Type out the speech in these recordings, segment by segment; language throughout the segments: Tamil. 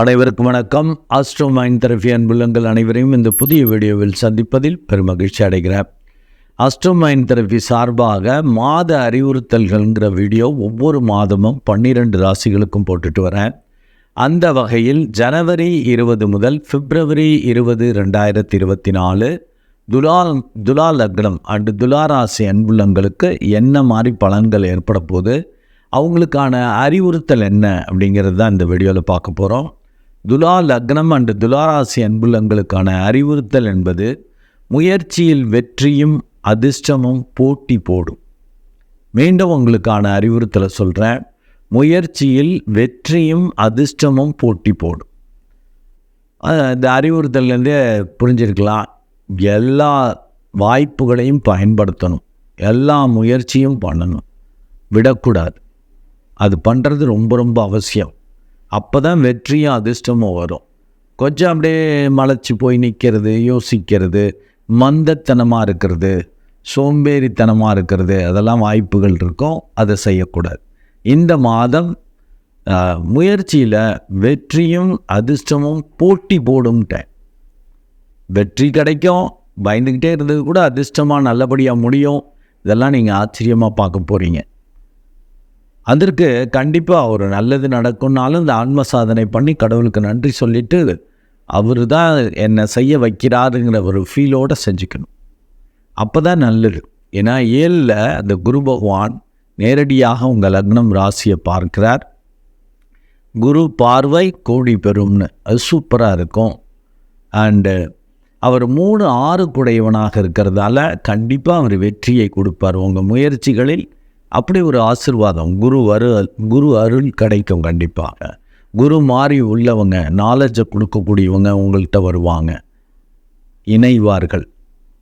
அனைவருக்கும் வணக்கம். ஆஸ்ட்ரோ மைண்ட் தெரபி அன்புள்ளங்கள் அனைவரையும் இந்த புதிய வீடியோவில் சந்திப்பதில் பெருமகிழ்ச்சி அடைகிறேன். ஆஸ்ட்ரோ மைண்ட் தெரபி சார்பாக மாத அறிவுறுத்தல்கள்ங்கிற வீடியோ ஒவ்வொரு மாதமும் பன்னிரெண்டு ராசிகளுக்கும் போட்டுட்டு வரேன். அந்த வகையில் ஜனவரி இருபது முதல் பிப்ரவரி இருபது ரெண்டாயிரத்தி இருபத்தி நாலு துலா துலா லக்னம் அண்டு துலா ராசி அன்புள்ளங்களுக்கு என்ன மாதிரி பலன்கள் ஏற்பட போகுது? அவங்களுக்கான அறிவுறுத்தல் என்ன அப்படிங்கிறது தான் இந்த வீடியோவில் பார்க்க போகிறோம் துலா லக்னம் அண்டு துலாராசி அன்புள்ளங்களுக்கான அறிவுறுத்தல் என்பது முயற்சியில் வெற்றியும் அதிர்ஷ்டமும் போட்டி போடும். மீண்டும் உங்களுக்கான அறிவுறுத்தலை சொல்கிறேன் முயற்சியில் வெற்றியும் அதிர்ஷ்டமும் போட்டி போடும். இந்த அறிவுறுத்தல்லேருந்தே புரிஞ்சிருக்கலாம். எல்லா வாய்ப்புகளையும் பயன்படுத்தணும். எல்லா முயற்சியும் பண்ணணும். விடக்கூடாது. அது பண்ணுறது ரொம்ப ரொம்ப அவசியம். அப்போ தான் வெற்றியும் அதிர்ஷ்டமும் வரும். கொஞ்சம் அப்படியே மலைச்சி போய் நிற்கிறது யோசிக்கிறது மந்தத்தனமாக இருக்கிறது சோம்பேறித்தனமாக இருக்கிறது அதெல்லாம் வாய்ப்புகள் இருக்கும் அதை செய்யக்கூடாது. இந்த மாதம் முயற்சியில் வெற்றியும் அதிர்ஷ்டமும் போட்டி போடும்ட்டேன். வெற்றி கிடைக்கும் பயந்துக்கிட்டே இருந்தது கூட அதிர்ஷ்டமாக நல்லபடியாக முடியும். இதெல்லாம் நீங்கள் ஆச்சரியமாக பார்க்க போகிறீங்க அதற்கு கண்டிப்பாக ஒரு நல்லது நடக்கும்னாலும் இந்த ஆன்ம சாதனை பண்ணி கடவுளுக்கு நன்றி சொல்லிட்டு அவர் தான் என்னை செய்ய வைக்கிறாருங்கிற ஒரு ஃபீலோடு செஞ்சுக்கணும். அப்போ தான் நல்லது. ஏன்னா ஏழில் அந்த குரு பகவான் நேரடியாக உங்கள் லக்னம் ராசியை பார்க்கிறார். குரு பார்வை கோடி பெறும்னு. அது சூப்பராக இருக்கும். அண்டு அவர் மூணு ஆறு குடையவனாக இருக்கிறதால கண்டிப்பாக அவர் வெற்றியை கொடுப்பார். உங்கள் முயற்சிகளில் அப்படி ஒரு ஆசிர்வாதம். குரு அருள் குரு அருள் கிடைக்கும் கண்டிப்பாக. குரு மாறி உள்ளவங்க நாலேஜை கொடுக்கக்கூடியவங்க உங்கள்கிட்ட வருவாங்க. இணைவார்கள்.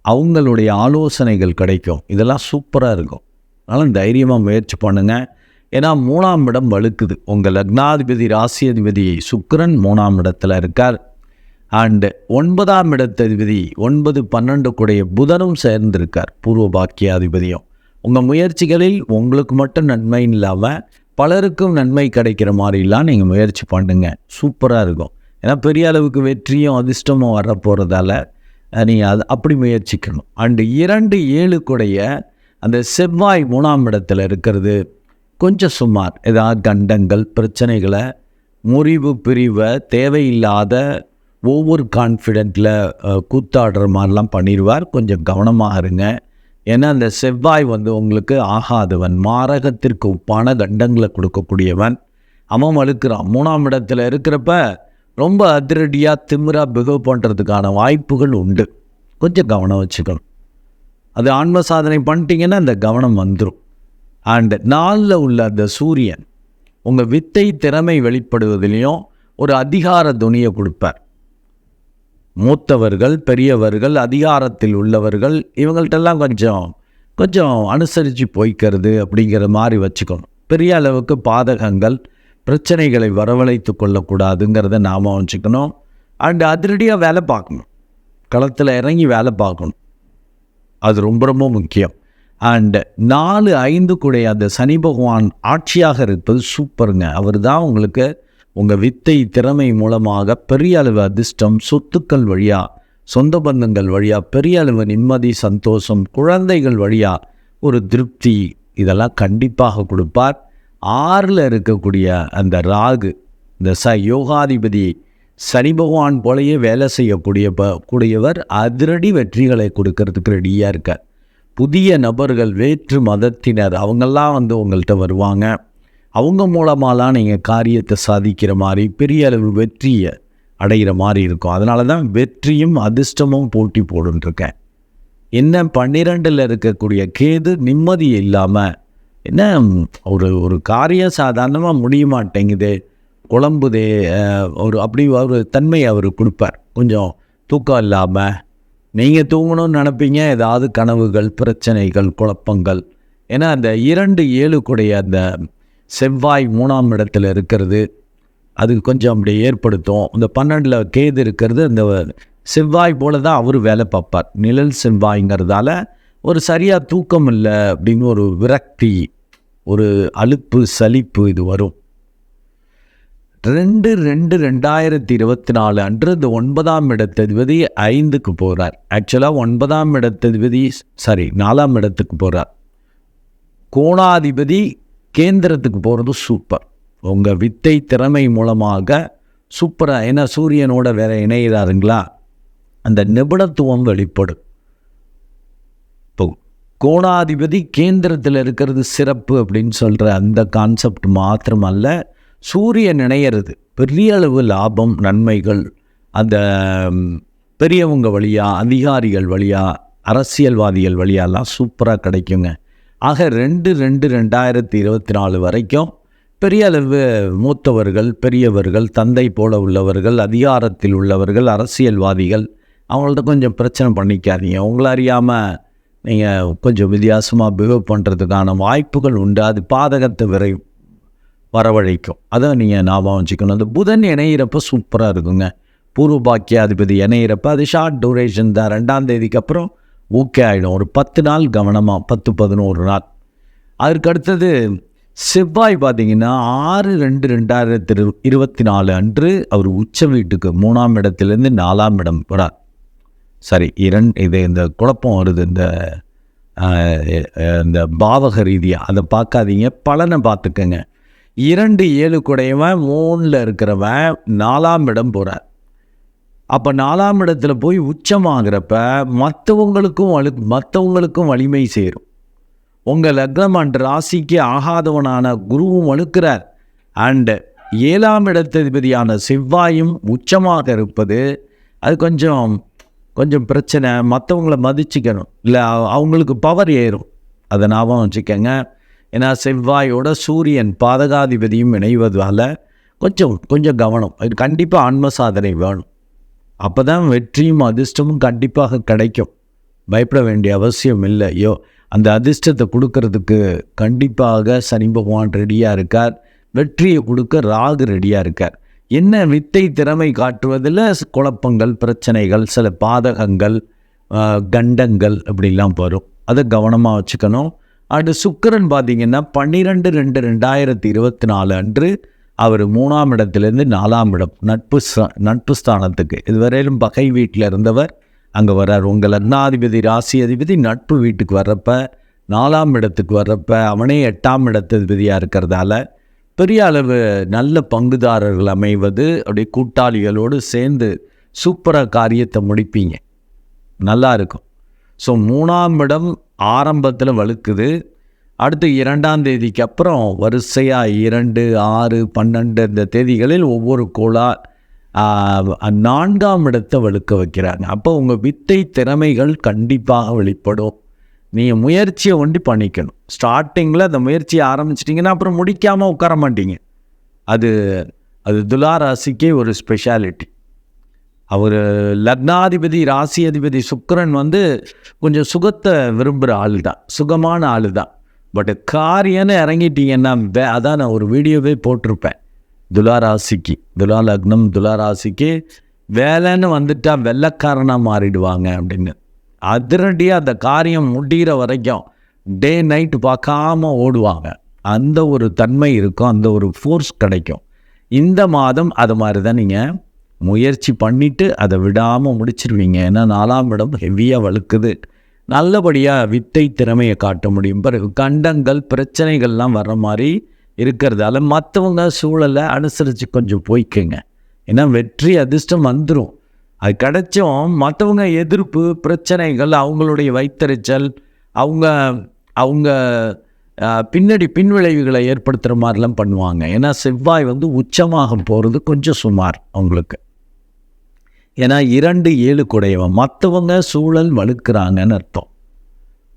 அவங்களுடைய ஆலோசனைகள் கிடைக்கும். இதெல்லாம் சூப்பராக இருக்கும். அதனால் தைரியமாக முயற்சி பண்ணுங்கள் ஏன்னா மூணாம் இடம் வலுக்குது. உங்கள் லக்னாதிபதி ராசியதிபதி சுக்கரன் மூணாம் இடத்துல இருக்கார். அண்டு ஒன்பதாம் இடத்ததிபதி ஒன்பது பன்னெண்டு கூடைய புதனும் சேர்ந்திருக்கார். பூர்வ பாக்கியாதிபதியும். உங்கள் முயற்சிகளில் உங்களுக்கு மட்டும் நன்மை இல்லாமல் பலருக்கும் நன்மை கிடைக்கிற மாதிரிலாம் நீங்கள் முயற்சி பண்ணுங்க. சூப்பராக இருக்கும். ஏன்னா பெரிய அளவுக்கு வெற்றியும் அதிர்ஷ்டமும் வர போகிறதால நீங்கள் அது அப்படி முயற்சிக்கணும். அண்டு இரண்டு ஏழு கூடைய அந்த செவ்வாய் மூணாம் இடத்துல இருக்கிறது கொஞ்சம் சுமார். ஏதாவது கண்டங்கள் பிரச்சனைகளை முறிவு பிரிவை தேவையில்லாத ஒவ்வொரு கான்ஃபிடென்ட்டில் கூத்தாடுற மாதிரிலாம் பண்ணிடுவார். கொஞ்சம் கவனமாக இருங்க. ஏன்னா அந்த செவ்வாய் வந்து உங்களுக்கு ஆகாதவன். மாரகத்திற்கு ஒப்பான கண்டங்களை கொடுக்கக்கூடியவன். அவன் அழுக்கிறான் மூணாம் இடத்துல இருக்கிறப்ப ரொம்ப அதிரடியாக திமிராக பிஹேவ் பண்ணுறதுக்கான வாய்ப்புகள் உண்டு. கொஞ்சம் கவனம் வச்சுக்கணும். அது ஆன்ம சாதனை பண்ணிட்டீங்கன்னா அந்த கவனம் வந்துடும் அண்ட் நாளில் உள்ள அந்த சூரியன் உங்கள் வித்தை திறமை வெளிப்படுவதிலையும் ஒரு அதிகார துணியை கொடுப்பார். மூத்தவர்கள் பெரியவர்கள் அதிகாரத்தில் உள்ளவர்கள் இவங்கள்ட்டெல்லாம் கொஞ்சம் கொஞ்சம் அனுசரித்து போய்க்கிறது அப்படிங்கிற மாதிரி வச்சுக்கணும். பெரிய அளவுக்கு பாதகங்கள் பிரச்சனைகளை வரவழைத்து கொள்ளக்கூடாதுங்கிறத நாம் வச்சுக்கணும். அண்டு அதிரடியாக வேலை பார்க்கணும். களத்தில் இறங்கி வேலை பார்க்கணும். அது ரொம்ப ரொம்ப முக்கியம். அண்டு நாலு ஐந்து கூடைய அந்த சனி பகவான் ஆட்சியாக இருப்பது சூப்பருங்க. அவர் தான் உங்களுக்கு உங்கள் வித்தை திறமை மூலமாக பெரிய அளவு அதிர்ஷ்டம் சொத்துக்கள் வழியாக சொந்த பந்தங்கள் வழியாக பெரிய அளவு நிம்மதி சந்தோஷம் குழந்தைகள் வழியாக ஒரு திருப்தி இதெல்லாம் கண்டிப்பாக கொடுப்பார். ஆறில் இருக்கக்கூடிய அந்த ராகு இந்த ச யோகாதிபதி சனி பகவான் போலயே வேலை செய்யக்கூடிய ப கூடியவர் அதிரடி வெற்றிகளை கொடுக்கறதுக்கு ரெடியாக இருக்கார். புதிய நபர்கள் வேற்று மதத்தினர் அவங்கெல்லாம் வந்து உங்கள்கிட்ட வருவாங்க. அவங்க மூலமாலாம் நீங்கள் காரியத்தை சாதிக்கிற மாதிரி பெரிய அளவு வெற்றியை அடைகிற மாதிரி இருக்கும். அதனால தான் வெற்றியும் அதிர்ஷ்டமும் போட்டி போடுன்ட்ருக்கேன். என்ன பன்னிரெண்டில் இருக்கக்கூடிய கேது நிம்மதி இல்லாமல் என்ன ஒரு ஒரு காரியம் சாதாரணமாக முடிய மாட்டேங்குது குழம்புதே ஒரு அப்படி ஒரு தன்மை அவர் கொடுப்பார். கொஞ்சம் தூக்கம் இல்லாமல் நீங்கள் தூங்கணும்னு நினப்பீங்க ஏதாவது கனவுகள் பிரச்சனைகள் குழப்பங்கள். ஏன்னா அந்த இரண்டு ஏழு கூடைய அந்த செவ்வாய் மூணாம் இடத்துல இருக்கிறது. அது கொஞ்சம் அப்படி ஏற்படுத்தும். இந்த பன்னெண்டில் கேது இருக்கிறது அந்த செவ்வாய் போல தான் அவர் வேலை பார்ப்பார். நிழல் செவ்வாய்ங்கிறதால ஒரு சரியாக தூக்கம் இல்லை அப்படின்னு ஒரு விரக்தி ஒரு அலுப்பு சலிப்பு இது வரும். ரெண்டு ரெண்டு ரெண்டாயிரத்தி இருபத்தி நாலு அன்று இந்த ஒன்பதாம் இடத்ததிபதி ஐந்துக்கு போகிறார் ஆக்சுவலாக ஒன்பதாம் இடத்ததிபதி சாரி நாலாம் இடத்துக்கு போகிறார் கோணாதிபதி கேந்திரத்துக்கு போகிறது சூப்பர் உங்கள் வித்தை திறமை மூலமாக சூப்பராக ஏன்னா சூரியனோட வேற இணையிறாருங்களா? அந்த நிபுணத்துவம் வெளிப்படும். இப்போ கோணாதிபதி கேந்திரத்தில் இருக்கிறது சிறப்பு அப்படின்னு சொல்கிற அந்த கான்செப்ட் மாத்திரமல்ல சூரியன் இணையிறது பெரிய அளவு லாபம் நன்மைகள் அந்த பெரியவங்க வழியாக அதிகாரிகள் வழியாக அரசியல்வாதிகள் வழியாலாம் சூப்பராக கிடைக்குங்க. ஆக ரெண்டு ரெண்டு ரெண்டாயிரத்தி இருபத்தி நாலு வரைக்கும் பெரிய அளவு மூத்தவர்கள் பெரியவர்கள் தந்தை போல உள்ளவர்கள் அதிகாரத்தில் உள்ளவர்கள் அரசியல்வாதிகள் அவங்கள்ட்ட கொஞ்சம் பிரச்சனை பண்ணிக்காதீங்க. உங்களை அறியாமல் நீங்கள் கொஞ்சம் வித்தியாசமாக பிஹேவ் பண்ணுறதுக்கான வாய்ப்புகள் உண்டு. அது பாதகத்தை விரை வரவழைக்கும். அதை நீங்கள் ஞாபகம் வச்சுக்கணும். அந்த புதன் இணையிறப்ப சூப்பராக இருக்குங்க. பூர்வ பாக்கியாதிபதி இணையிறப்ப அது ஷார்ட் டூரேஷன் தான். ரெண்டாம் தேதிக்கு அப்புறம் ஓகே ஆகிடும் ஒரு பத்து நாள் கவனமாக பத்து பதினோரு நாள். அதற்கு அடுத்தது செவ்வாய் பார்த்தீங்கன்னா ஆறு ரெண்டு ரெண்டாயிரத்தி இரு இருபத்தி நாலு அன்று அவர் உச்ச வீட்டுக்கு மூணாம் இடத்துலேருந்து நாலாம் இடம் வரார். சரி இரண் இது இந்த குழப்பம் வருது இந்த இந்த பாவக ரீதியாக அதை பார்க்காதீங்க பலனை பார்த்துக்கோங்க. இரண்டு ஏழு குடையவன் மூணில் இருக்கிறவன் நாலாம் இடம் போகிறார் அப்போ நாலாம் இடத்துல போய் உச்சமாகிறப்ப மற்றவங்களுக்கும் வலு மற்றவங்களுக்கும் வலிமை சேரும். உங்கள் லக்னம் அண்ட் ராசிக்கு ஆகாதவனான குருவும் வலுக்கிறார். அண்டு ஏழாம் இடத்ததிபதியான செவ்வாயும் உச்சமாக இருப்பது அது கொஞ்சம் கொஞ்சம் பிரச்சனை. மற்றவங்கள மதிச்சுக்கணும். இல்லை அவங்களுக்கு பவர் ஏறும். அதை ஞாபகம் வச்சுக்கோங்க. ஏன்னா செவ்வாயோட சூரியன் பாதகாதிபதியும் இணைவதால் கொஞ்சம் கொஞ்சம் கவனம். இது கண்டிப்பாக ஆன்ம சாதனை வேணும். அப்போ தான் வெற்றியும் அதிர்ஷ்டமும் கண்டிப்பாக கிடைக்கும். பயப்பட வேண்டிய அவசியம் இல்லை. ஐயோ அந்த அதிர்ஷ்டத்தை கொடுக்கறதுக்கு கண்டிப்பாக சனி பகவான் ரெடியாக இருக்கார். வெற்றியை கொடுக்க ராகு ரெடியாக இருக்கார். என்ன வித்தை திறமை காட்டுவதில் குழப்பங்கள் பிரச்சனைகள் சில பாதகங்கள் கண்டங்கள் அப்படிலாம் வரும். அதை கவனமாக வச்சுக்கணும். அடுத்து சுக்கரன் பார்த்தீங்கன்னா பன்னிரெண்டு ரெண்டு ரெண்டாயிரத்தி இருபத்தி நாலு அன்று அவர் மூணாம் இடத்துலேருந்து நாலாம் இடம் நட்பு நட்பு ஸ்தானத்துக்கு. இதுவரையிலும் பகை வீட்டில் இருந்தவர் அங்கே வர்றார். உங்கள் லக்னாதிபதி ராசி அதிபதி நட்பு வீட்டுக்கு வர்றப்ப நாலாம் இடத்துக்கு வர்றப்ப அவனே எட்டாம் இடத்ததிபதியாக இருக்கிறதால பெரிய அளவு நல்ல பங்குதாரர்கள் அமைவது அப்படியே கூட்டாளிகளோடு சேர்ந்து சூப்பராக காரியத்தை முடிப்பீங்க. நல்லா இருக்கும். ஸோ மூணாம் இடம் ஆரம்பத்தில் வலுக்குது அடுத்து இரண்டாம் தேதிக்கு அப்புறம் வரிசையாக இரண்டு ஆறு பன்னெண்டு இந்த தேதிகளில் ஒவ்வொரு கோளா நான்காம் இடத்தை வலுக்க வைக்கிறாங்க. அப்போ உங்கள் வித்தை திறமைகள் கண்டிப்பாக வெளிப்படும். நீங்கள் முயற்சியை ஒண்டி பண்ணிக்கணும். ஸ்டார்டிங்கில் அந்த முயற்சியை ஆரம்பிச்சிட்டிங்கன்னா அப்புறம் முடிக்காமல் உட்கார மாட்டீங்க. அது அது துலா ராசிக்கே ஒரு ஸ்பெஷாலிட்டி அவர் லக்னாதிபதி ராசி அதிபதி சுக்கரன் வந்து கொஞ்சம் சுகத்தை விரும்புகிற ஆள் தான் சுகமான ஆள் தான் பட் காரியன்னு இறங்கிட்டீங்கன்னா வே- அதான் நான் ஒரு வீடியோவே போட்டிருப்பேன். துலாராசிக்கு துலா லக்னம் துலாராசிக்கு வேலைன்னு வந்துட்டால் வெள்ளக்காரனாக மாறிடுவாங்க அப்படின்னு. அதிரடியாக அந்த காரியம் முடிகிற வரைக்கும் டே நைட் பார்க்காம ஓடுவாங்க. அந்த ஒரு தன்மை இருக்கும் அந்த ஒரு ஃபோர்ஸ் கிடைக்கும். இந்த மாதம் அது மாதிரி தான் நீங்கள் முயற்சி பண்ணிவிட்டு அதை விடாமல் முடிச்சிருவீங்க. ஏன்னா நாலாம் இடம் ஹெவியாக வழுக்குது. நல்லபடியாக வித்தை திறமையை காட்ட முடியும். பிறகு கண்டங்கள் பிரச்சனைகள்லாம் வர்ற மாதிரி இருக்கிறதால மற்றவங்க சூழலை அனுசரித்து கொஞ்சம் போய்க்குங்க. ஏன்னா வெற்றி அதிர்ஷ்டம் வந்துடும் அது கிடைச்சும் மற்றவங்க எதிர்ப்பு பிரச்சனைகள் அவங்களுடைய வைத்தறிச்சல் அவங்க அவங்க பின்னாடி பின்விளைவுகளை ஏற்படுத்துகிற மாதிரிலாம் பண்ணுவாங்க. ஏன்னா செவ்வாய் வந்து உச்சமாக போகிறது கொஞ்சம் சுமார் அவங்களுக்கு. ஏன்னா இரண்டு ஏழு குடையவன் மற்றவங்க சூழல் வலுக்கிறாங்கன்னு அர்த்தம்.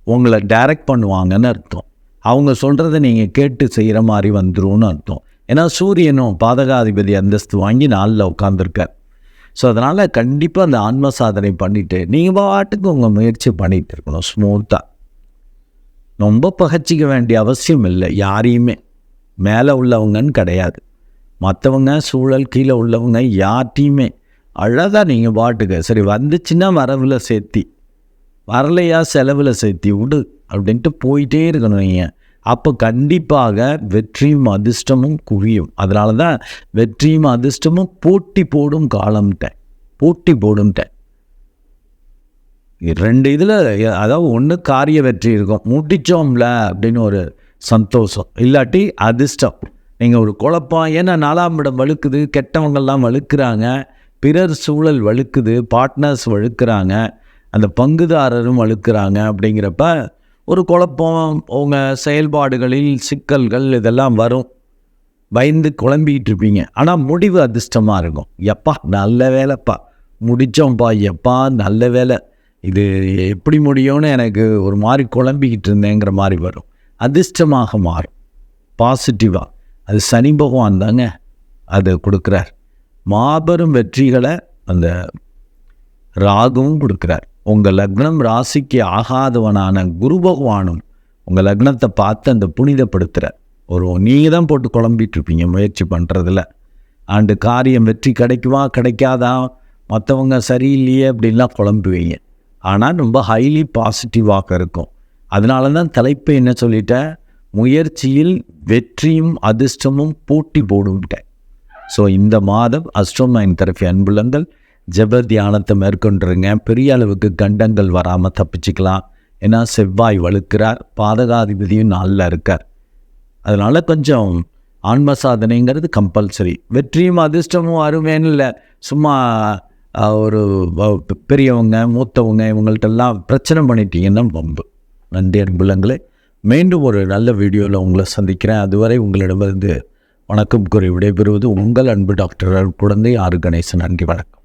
உங்களை டைரக்ட் பண்ணுவாங்கன்னு அர்த்தம். அவங்க சொல்கிறத நீங்கள் கேட்டு செய்கிற மாதிரி வந்துரும்னு அர்த்தம். ஏன்னா சூரியனும் பாதகாதிபதி அந்தஸ்து வாங்கி நாளில் உட்காந்துருக்கார் ஸோ அதனால் கண்டிப்பாக அந்த ஆன்ம சாதனை பண்ணிவிட்டு நீங்கள் பாட்டுக்கு உங்கள் முயற்சி பண்ணிகிட்டு இருக்கணும் ஸ்மூத்தாக ரொம்ப பகச்சிக்க வேண்டிய அவசியம் இல்லை யாரையுமே. மேலே உள்ளவங்கன்னு கிடையாது. மற்றவங்க சூழல் கீழே உள்ளவங்க யார்ட்டையுமே அழகாக நீங்கள் பாட்டுக்கு சரி வந்துச்சுன்னா வரவில் சேர்த்தி வரலையா செலவில் சேர்த்தி விடு அப்படின்ட்டு போயிட்டே இருக்கணும் நீங்கள் அப்போ கண்டிப்பாக வெற்றியும் அதிர்ஷ்டமும் குவியும். அதனால தான் வெற்றியும் அதிர்ஷ்டமும் போட்டி போடும் காலம்ட்டேன் போட்டி போடும்ட்டேன் ரெண்டு இதில் அதாவது ஒன்று காரிய வெற்றி இருக்கும். முட்டிச்சோம்ல அப்படின்னு ஒரு சந்தோஷம். இல்லாட்டி அதிர்ஷ்டம். நீங்கள் ஒரு குழப்பம் ஏன்னா நாலாம் இடம் வழுக்குது கெட்டவங்கள்லாம் வழுக்கிறாங்க. பிறர் சூழல் வழுக்குது பார்ட்னர்ஸ் வழுக்கிறாங்க அந்த பங்குதாரரும் வழுக்கிறாங்க அப்படிங்கிறப்ப ஒரு குழப்பம் உங்க செயல்பாடுகளில் சிக்கல்கள் இதெல்லாம் வரும். பயந்து குழம்பிக்கிட்டு இருப்பீங்க ஆனால் முடிவு அதிர்ஷ்டமாக இருக்கும். எப்பா நல்ல வேலைப்பா. முடித்தோம்ப்பா எப்பா நல்ல வேலை. இது எப்படி முடியும்னு எனக்கு ஒரு மாதிரி குழம்பிக்கிட்டு இருந்தேங்கிற மாதிரி வரும். அதிர்ஷ்டமாக மாறும். பாசிட்டிவாக அது சனி பகவான் தாங்க அது கொடுக்குறார். மாபெரும் வெற்றிகளை அந்த ராகுவும் கொடுக்குறார். உங்கள் லக்னம் ராசிக்கு ஆகாதவனான குரு பகவானும் உங்கள் லக்னத்தை பார்த்து அந்த புனிதப்படுத்துகிறார் ஒரு நீங்கள் தான் போட்டு குழம்பிட்டுருப்பீங்க முயற்சி பண்ணுறதில் ஆண்டு காரியம் வெற்றி கிடைக்குமா கிடைக்காதா? மற்றவங்க சரியில்லையே அப்படின்லாம் குழம்புவீங்க. ஆனால் ரொம்ப ஹைலி பாசிட்டிவாக இருக்கும். அதனால தான் தலைப்பை என்ன சொல்லிட்டேன்? முயற்சியில் வெற்றியும் அதிர்ஷ்டமும் போட்டி போடுவிட்டேன் ஸோ இந்த மாதம் அஸ்ட்ரோமைன் தரப்பி அன்புலங்கள் ஜெப தியானத்தை மேற்கொண்டுருங்க. பெரிய அளவுக்கு கண்டங்கள் வராமல் தப்பிச்சுக்கலாம். ஏன்னா செவ்வாய் வலுக்கிறார். பாதகாதிபதியும் நாளில் இருக்கார். அதனால் கொஞ்சம் ஆன்ம சாதனைங்கிறது கம்பல்சரி வெற்றியும் அதிர்ஷ்டமும் அருமைன்னு இல்லை. சும்மா ஒரு வ- பெரியவங்க மூத்தவங்க இவங்கள்ட்டெல்லாம் பிரச்சனை பண்ணிட்டீங்கன்னா வம்பு. நன்றி அன்புலங்களே மீண்டும் ஒரு நல்ல வீடியோவில் உங்களை சந்திக்கிறேன். அதுவரை உங்களிடமிருந்து வணக்கம் கூறி விடைபெறுவது உங்கள் அன்பு டாக்டர் குழந்தை ஆறு கணேசன். நன்றி வணக்கம்.